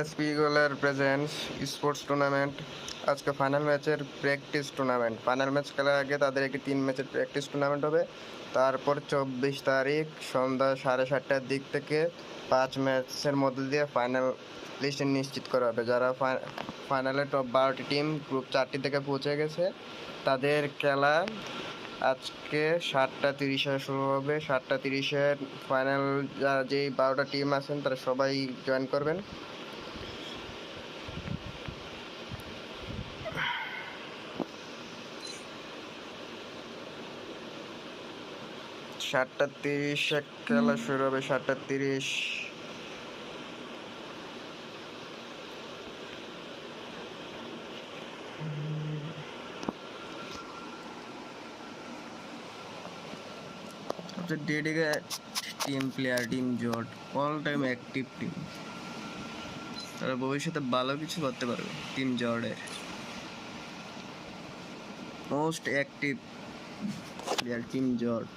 SP গোলের presence sports tournament আজকে final ম্যাচের প্র্যাকটিস টুর্নামেন্ট ফাইনাল ম্যাচ খেলার আগে তাদের একটি তিন ম্যাচের প্র্যাকটিস টুর্নামেন্ট হবে। তারপর চব্বিশ তারিখ সন্ধ্যা সাড়ে সাতটার দিক থেকে পাঁচ ম্যাচের মধ্যে দিয়ে ফাইনাল লিস্ট নিশ্চিত করা হবে। যারা ফাইনালে টপ বারোটি টিম গ্রুপ চারটি থেকে পৌঁছে গেছে, তাদের খেলা আজকে সাতটা তিরিশে শুরু হবে। সাতটা তিরিশের ফাইনাল যারা যেই বারোটা টিম আছেন, তারা সবাই জয়েন করবেন। সাতটা তিরিশে খেলা শুরু হবে সাতটা তিরিশ। ডেডিকেটেড টিম প্লেয়ার টিম জট অল টাইম অ্যাক্টিভ টিম তারা ভবিষ্যতে ভালো কিছু করতে পারবে টিম জর্ডের মোস্ট অ্যাক্টিভ প্লেয়ার টিম জর্ড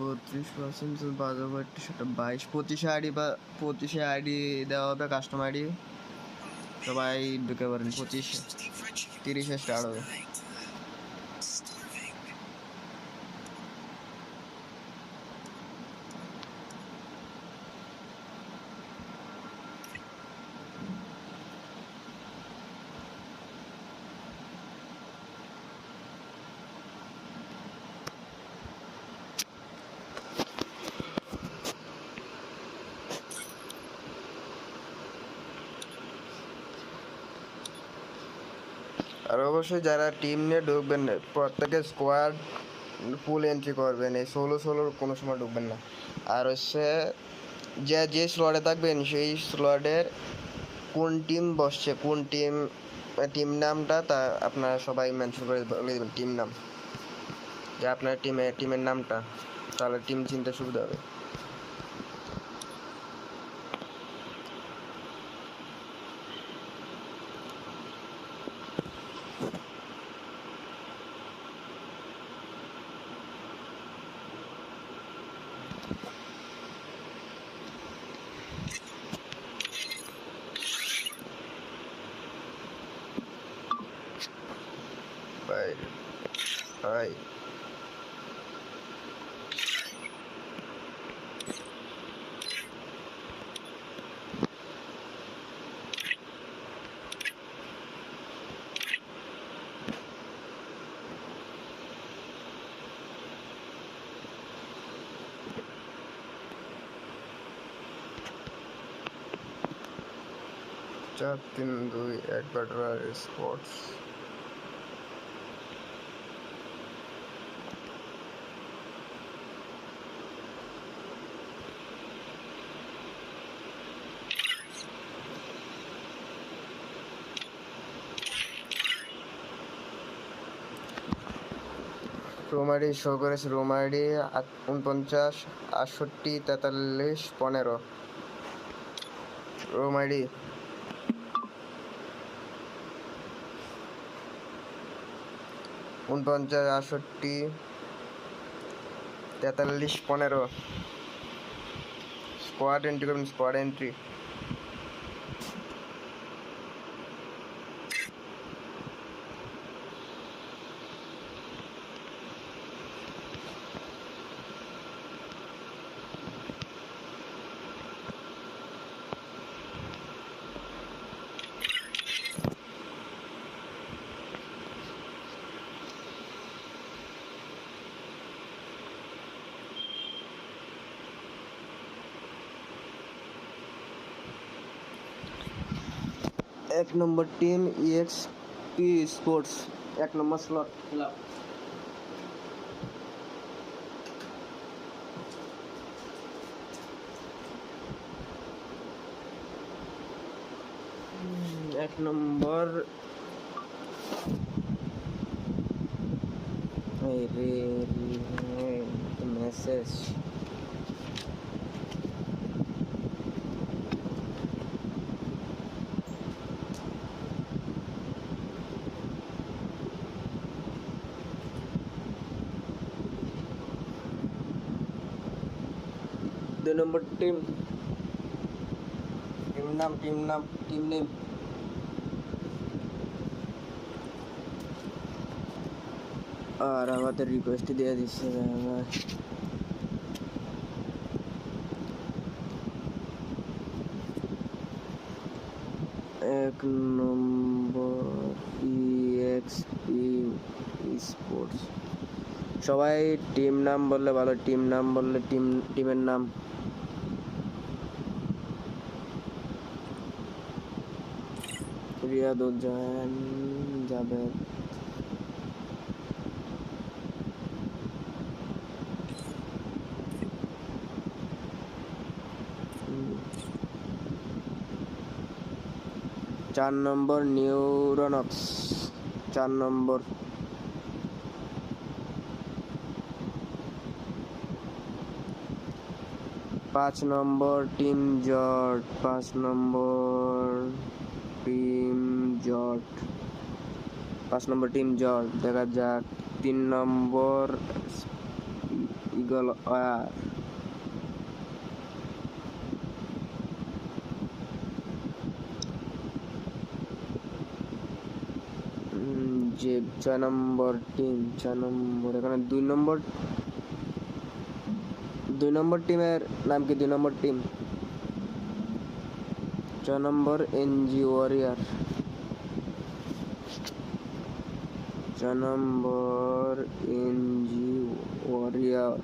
বত্রিশ পার্সেন্ট একটা সেটা বাইশ, পঁচিশে আইডি বা, পঁচিশে আইডি দেওয়া হবে কাস্টমার আইডি সবাই ঢুকে পারেন পঁচিশে, তিরিশে স্টার্ট হবে। আর অবশ্যই যারা টিম নিয়ে ঢুকবেন, প্রত্যেকে স্কোয়াড ফুল এন্ট্রি করবেন। এই ষোলো ষোলোর কোনো সময় ঢুকবেন না। আর হচ্ছে, যে যে স্লটে থাকবেন, সেই স্লটের কোন টিম বসছে, কোন টিম টিম নামটা তা আপনারা সবাই মেনশন করে বলে দেবেন টিম নাম। যে আপনার টিমে টিমের নামটা, তাহলে টিম চিনতে সুবিধা হবে। চার, তিন, দুই, এক ব্যাটার স্পোর্টস। রোমারি শো করেছে রোমারি উনপঞ্চাশ, আটষট্টি, তেতাল্লিশ, পনেরো। রোমারি উনপঞ্চাশ আটষট্টি তেতাল্লিশ পনেরো। স্কোয়াড এন্ট্রি করবেন স্কোয়াড এন্ট্রি এক number team EXP sports এক নম্বর স্লট খেলা এক নম্বর এই রে মেসেজ দুই নম্বর টিম টিম নাম টিম নাম টিম নেম আর আমাদের রিকোয়েস্ট দিয়ে দিচ্ছে আমার এক নম্বর ইএক্সপি স্পোর্টস সবাই টিম নাম বললে ভালো টিম নাম বললে টিম টিমের নাম। রিয়াদুজ্জামান জাবেদ হুম। চার নম্বর নিউরনক্স চার নম্বর পাঁচ নম্বর টিম জট পাঁচ নম্বর জট পাঁচ নম্বর টিম জট দেখা যাক তিন নম্বর ইগল ওয়ার উম, যে ছয় নম্বর টিম ছয় নম্বর এখানে দুই নম্বর দুই নম্বর টিমের নাম কি? দুই নম্বর টিম। ছয় নম্বর এনজি ওয়ারিয়ার। ছয় নম্বর এনজি ওয়ারিয়ার।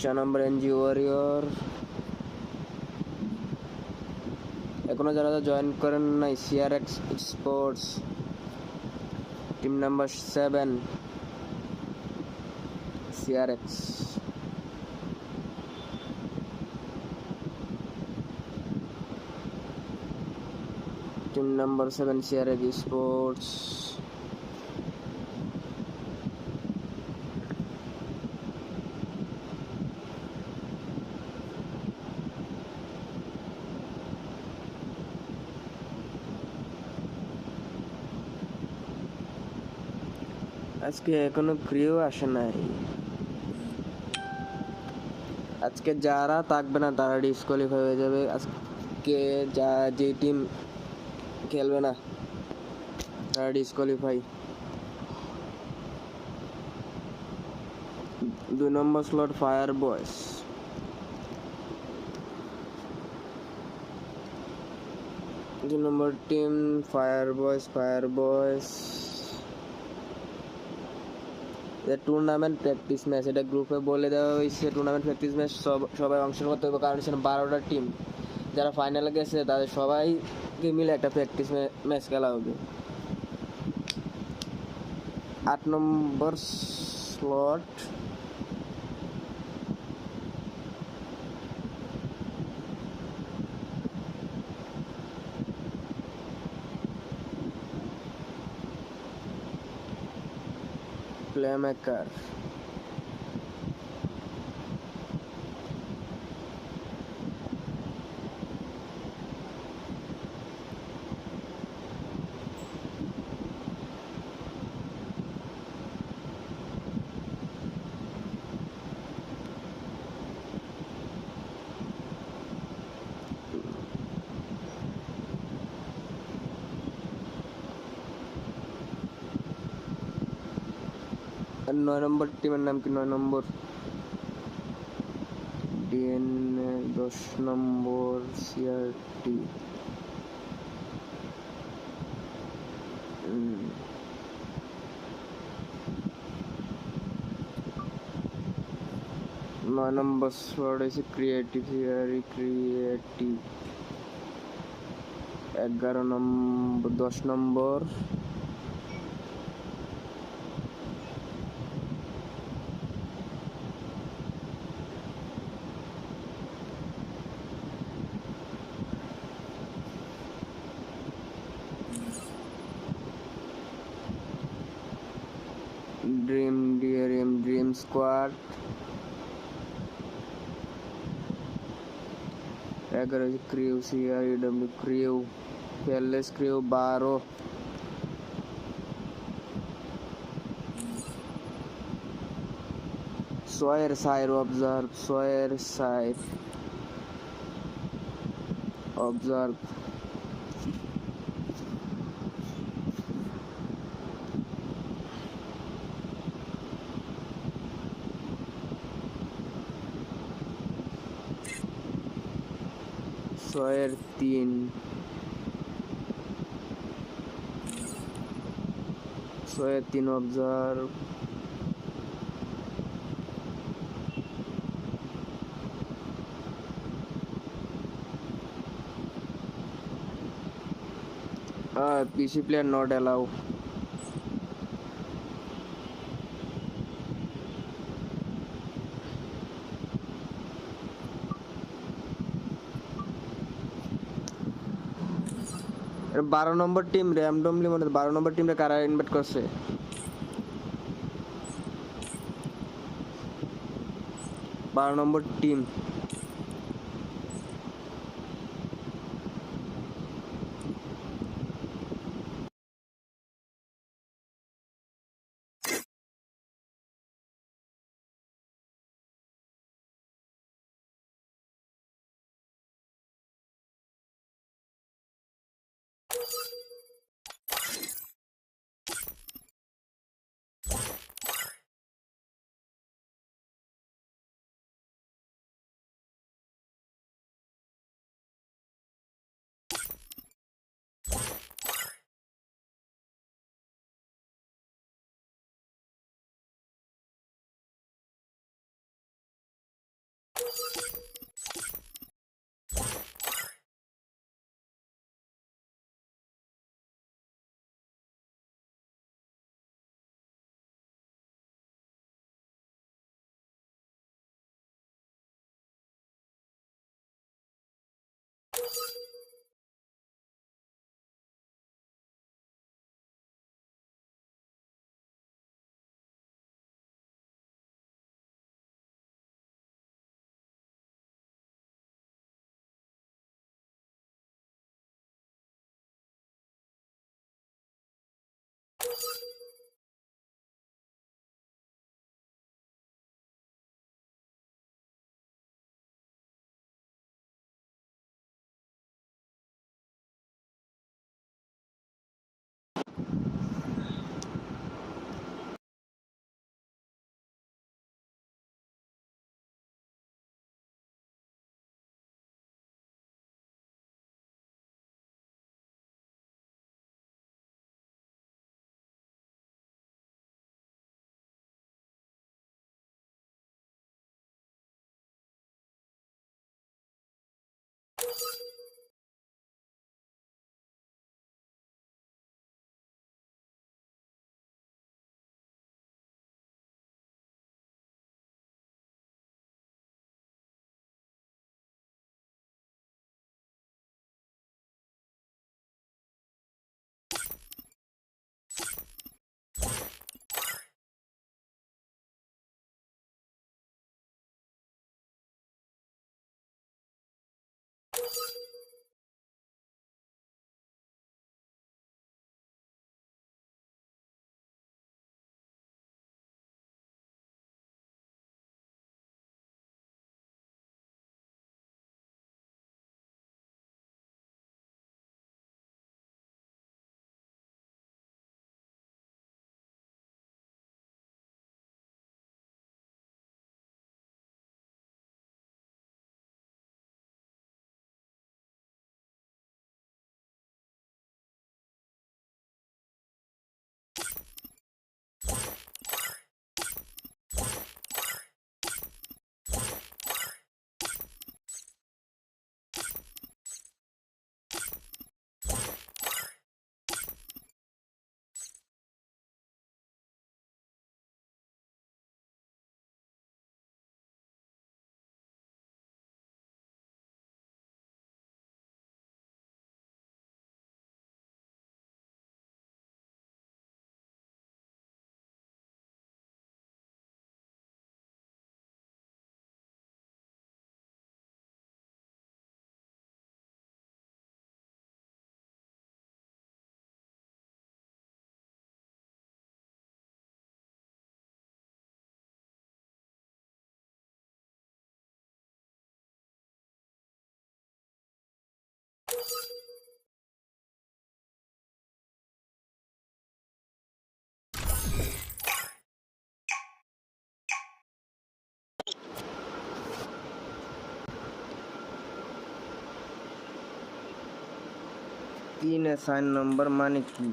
ছয় নম্বর এনজি ওয়ারিয়র। এখনও যারা জয়েন করেন নাই CRX sports team number seven CRX team number seven CRX sports আজকে এখনও ক্রিও আসে নাই। আজকে যারা থাকবে না, তারা ডিসকোয়ালিফাই হয়ে যাবে। আজকে যা যে টিম খেলবে না। তারা ডিসকোয়ালিফাই দুই নম্বর স্লট ফায়ার বয়েস দুই number team fire boys fire boys এটা টুর্নামেন্ট প্র্যাকটিস ম্যাচ এটা গ্রুপে বলে দেওয়া হয়েছে। টুর্নামেন্ট প্র্যাকটিস ম্যাচ সব সবাই অংশগ্রহণ করতে হবে, কারণ সেখানে বারোটা টিম যারা ফাইনালে গেছে, তাদের সবাইকে মিলে একটা প্র্যাকটিস ম্যাচ খেলা হবে আট নম্বর স্লট প্লেমেকার আর নয় নম্বর টিমের নাম কি? নয় নম্বর। ডিএনএ দশ নম্বর সিআরটি। নয় নম্বর স্লট হয়েছে ক্রিয়েটিভ সিআরি ক্রিয়েটিভ। এগারো নম্বর, দশ নম্বর। এগারো ক্রিউ সিআর ডব্লিউ ক্রিউ পেলেস ক্রিউ বারো ছয়ের সাইর অবজার্ভ ছয়ের সাইর অবজার্ভ ছয়ের তিন। ছয়ের তিন observe PC player not not বারো নম্বর টিম র্যান্ডমলি মানে বারো নম্বর টিমটা কারা ইনভাইট করছে? বারো নম্বর টিম you you তিনে চার নম্বর মানে কি